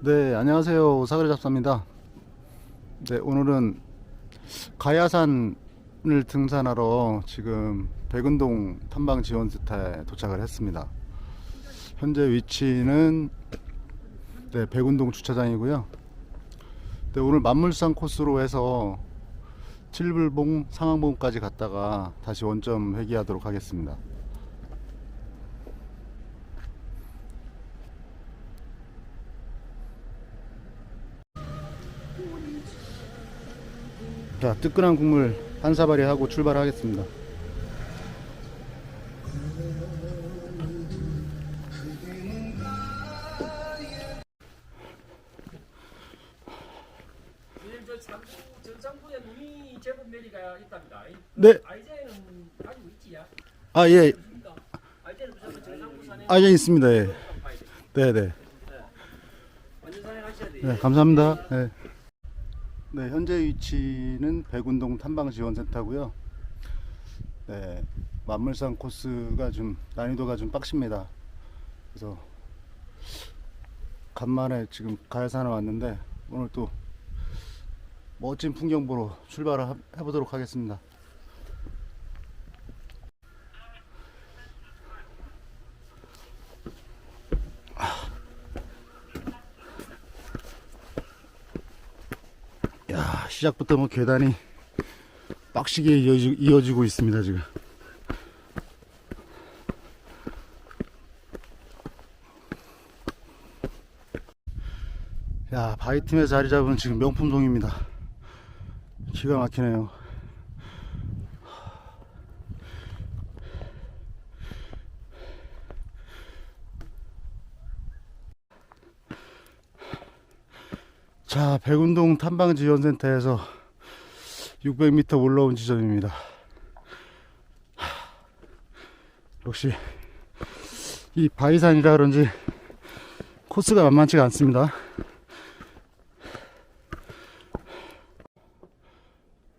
네, 안녕하세요. 사그리 잡사입니다. 네, 오늘은 가야산을 등산하러 지금 백운동 탐방 지원센터에 도착을 했습니다. 현재 위치는 네, 백운동 주차장이고요. 네, 오늘 만물산 코스로 해서 칠불봉, 상황봉까지 갔다가 다시 원점 회귀하도록 하겠습니다. 자, 뜨끈한 국물 한 사발이 하고 출발하겠습니다. 네, 있지야. 아, 예, 무조건 전상부산에 아, 예, 있습니다. 예. 네, 네. 네, 감사합니다. 네. 네, 현재 위치는 백운동 탐방지원센터고요. 네, 만물산 코스가 좀 난이도가 좀 빡십니다. 그래서 간만에 지금 가야산에 왔는데 오늘 또 멋진 풍경 보러 출발을 하- 해보도록 하겠습니다. 야, 시작부터 뭐 계단이 빡시게 이어지, 이어지고 있습니다, 지금. 야, 바이팀에 자리 잡은 지금 명품송입니다. 기가 막히네요. 자, 백운동 탐방지원센터에서 600m 올라온 지점입니다. 하, 역시 이 바위산이라 그런지 코스가 만만치가 않습니다.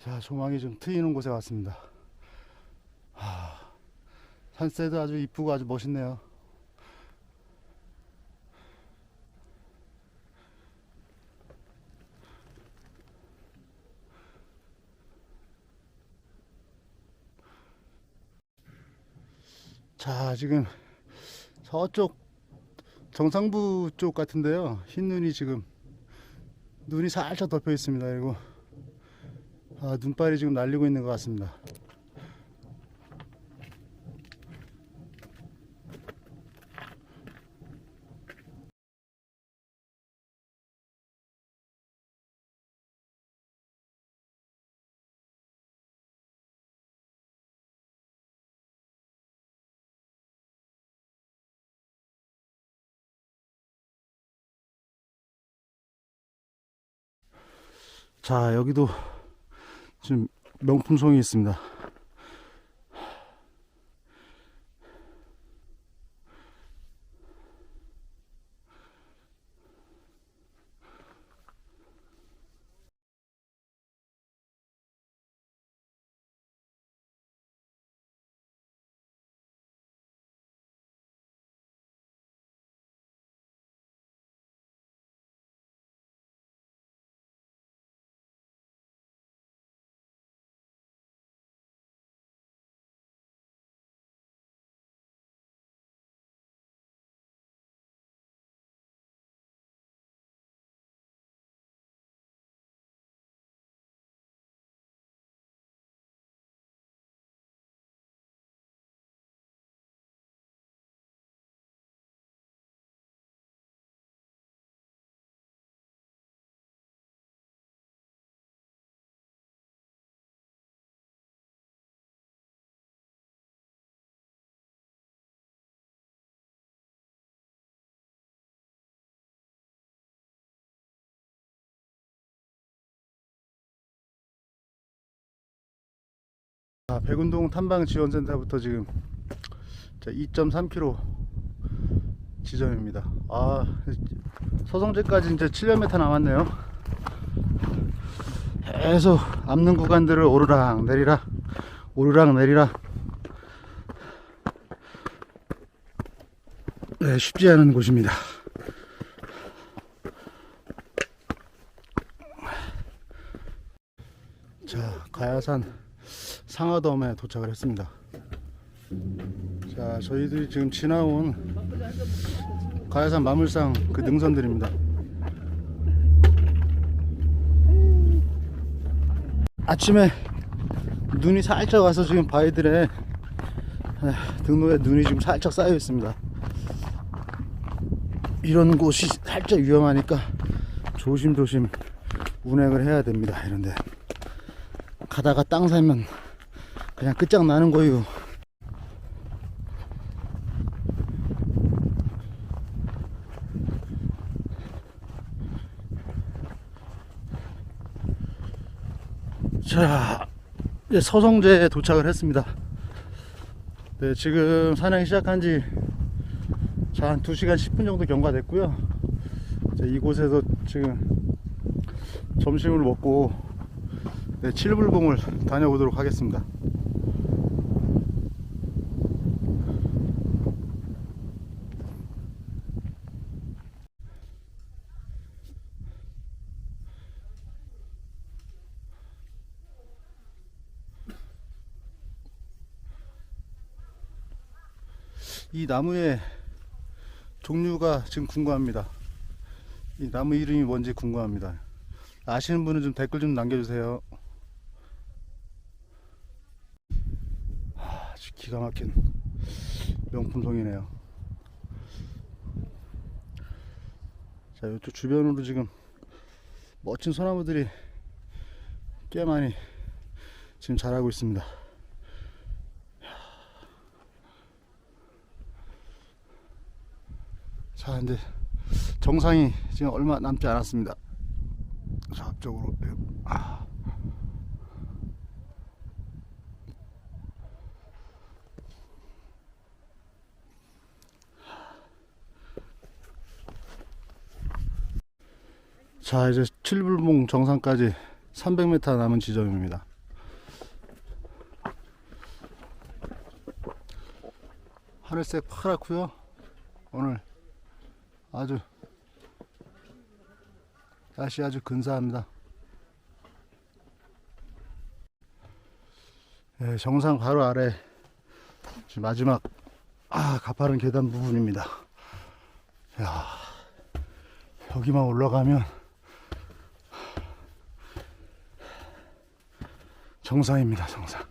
자, 조망이 좀 트이는 곳에 왔습니다. 하, 산세도 아주 이쁘고 아주 멋있네요. 자, 지금 저쪽 정상부 쪽 같은데요. 흰 눈이 지금 눈이 살짝 덮여 있습니다. 그리고 아, 눈발이 지금 날리고 있는 것 같습니다. 자, 여기도 지금 명품송이 있습니다. 백운동 탐방 지원센터부터 지금 2.3km 지점입니다. 아 서성재까지 이제 700m 남았네요. 계속 앞는 구간들을 오르락 내리락 오르락 내리락. 네, 쉽지 않은 곳입니다. 자 가야산. 상하섬에 도착을 했습니다. 자, 저희들이 지금 지나온 가야산 마물상 그 능선들입니다. 아침에 눈이 살짝 와서 지금 바위들에 에, 등로에 눈이 지금 살짝 쌓여 있습니다. 이런 곳이 살짝 위험하니까 조심조심 운행을 해야 됩니다. 이런데 가다가 땅 살면 그냥 끝장나는 거예요. 자, 이제 서성제에 도착을 했습니다. 네, 지금 사냥 시작한 지 자, 한 2시간 10분 정도 경과됐고요. 자, 이곳에서 지금 점심을 먹고 네, 칠불봉을 다녀보도록 하겠습니다. 이 나무의 종류가 지금 궁금합니다. 이 나무 이름이 뭔지 궁금합니다. 아시는 분은 좀 댓글 좀 남겨주세요. 하, 아주 기가 막힌 명품송이네요. 자, 이쪽 주변으로 지금 멋진 소나무들이 꽤 많이 지금 자라고 있습니다. 자, 이제 정상이 지금 얼마 남지 않았습니다. 자, 앞쪽으로. 아. 자, 이제 칠불봉 정상까지 300m 남은 지점입니다. 하늘색 파랗고요. 오늘 아주 날씨 아주 근사합니다. 예, 정상 바로 아래 마지막 아 가파른 계단 부분입니다. 야 여기만 올라가면 정상입니다. 정상.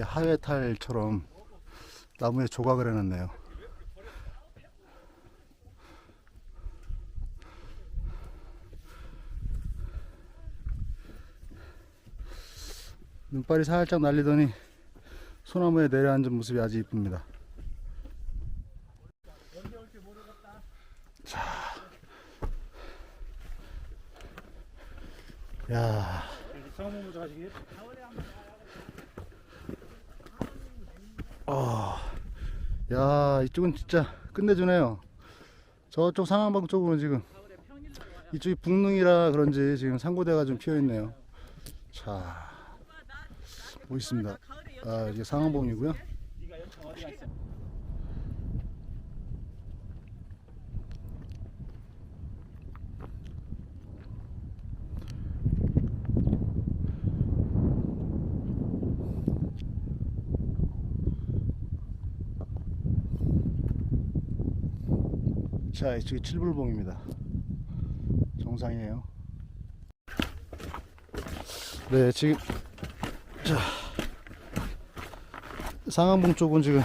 하회탈처럼 나무에 조각을 해놨네요. 눈발이 살짝 날리더니 소나무에 내려앉은 모습이 아주 이쁩니다. 야. 야, 이쪽은 진짜 끝내주네요. 저쪽 상암방 쪽으로는 지금 이쪽이 북릉이라 그런지 지금 상고대가 좀 피어 있네요. 자, 뭐 있습니다. 아, 이게 상암봉이고요. 자, 이쪽이 칠불봉입니다. 정상이에요. 네, 지금 자 상암봉 쪽은 지금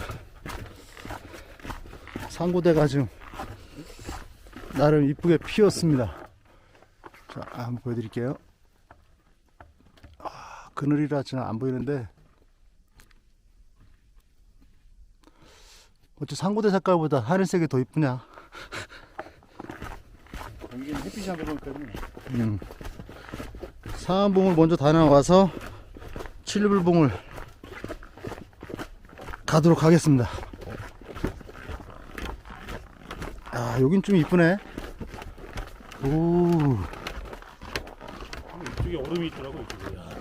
상고대가 지금 나름 이쁘게 피었습니다. 자, 한번 보여드릴게요. 아, 그늘이라 지금 안 보이는데 어째 상고대 색깔보다 하늘색이 더 이쁘냐? 햇빛이 안 때문에 음. 상암봉을 먼저 다녀와서 칠불봉을 가도록 하겠습니다. 아, 여긴 좀 이쁘네. 오, 이쪽에 얼음이 있더라고 이쪽에.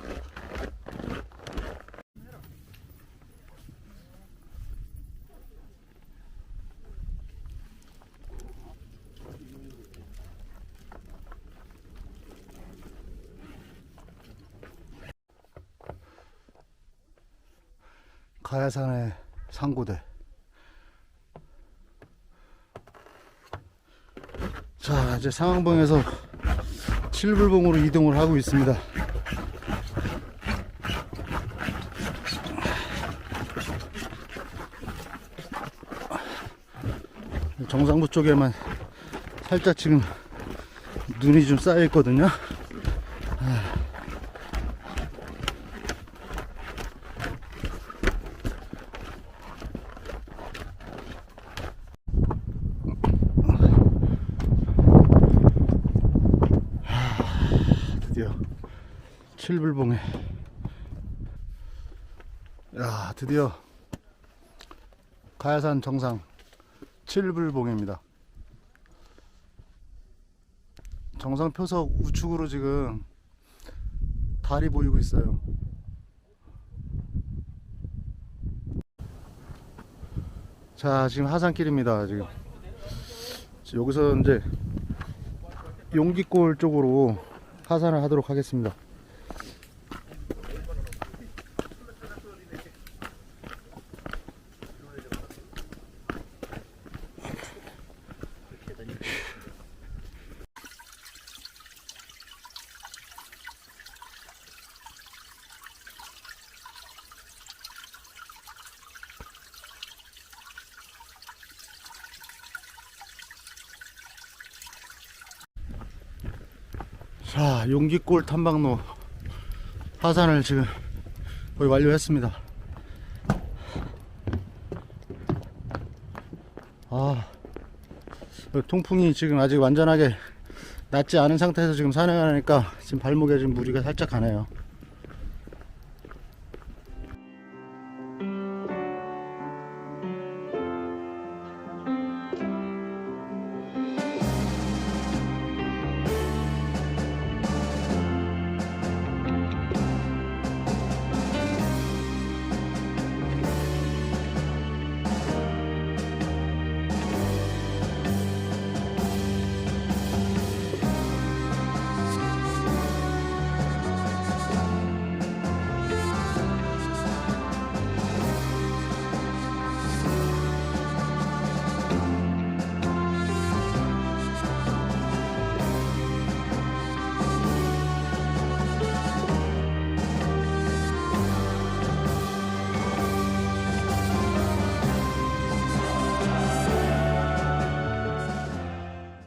가야산의 상고대. 자, 이제 상황봉에서 칠불봉으로 이동을 하고 있습니다. 정상부 쪽에만 살짝 지금 눈이 좀 쌓여 있거든요. 드디어 칠불봉에 야 드디어 가야산 정상 칠불봉입니다. 정상 표석 우측으로 지금 달이 보이고 있어요. 자 지금 하산길입니다 지금. 여기서 이제 용기골 쪽으로 하산을 하도록 하겠습니다. 자, 용기골 탐방로 하산을 지금 거의 완료했습니다. 아, 통풍이 지금 아직 완전하게 낫지 않은 상태에서 지금 산행하니까 지금 발목에 지금 무리가 살짝 가네요.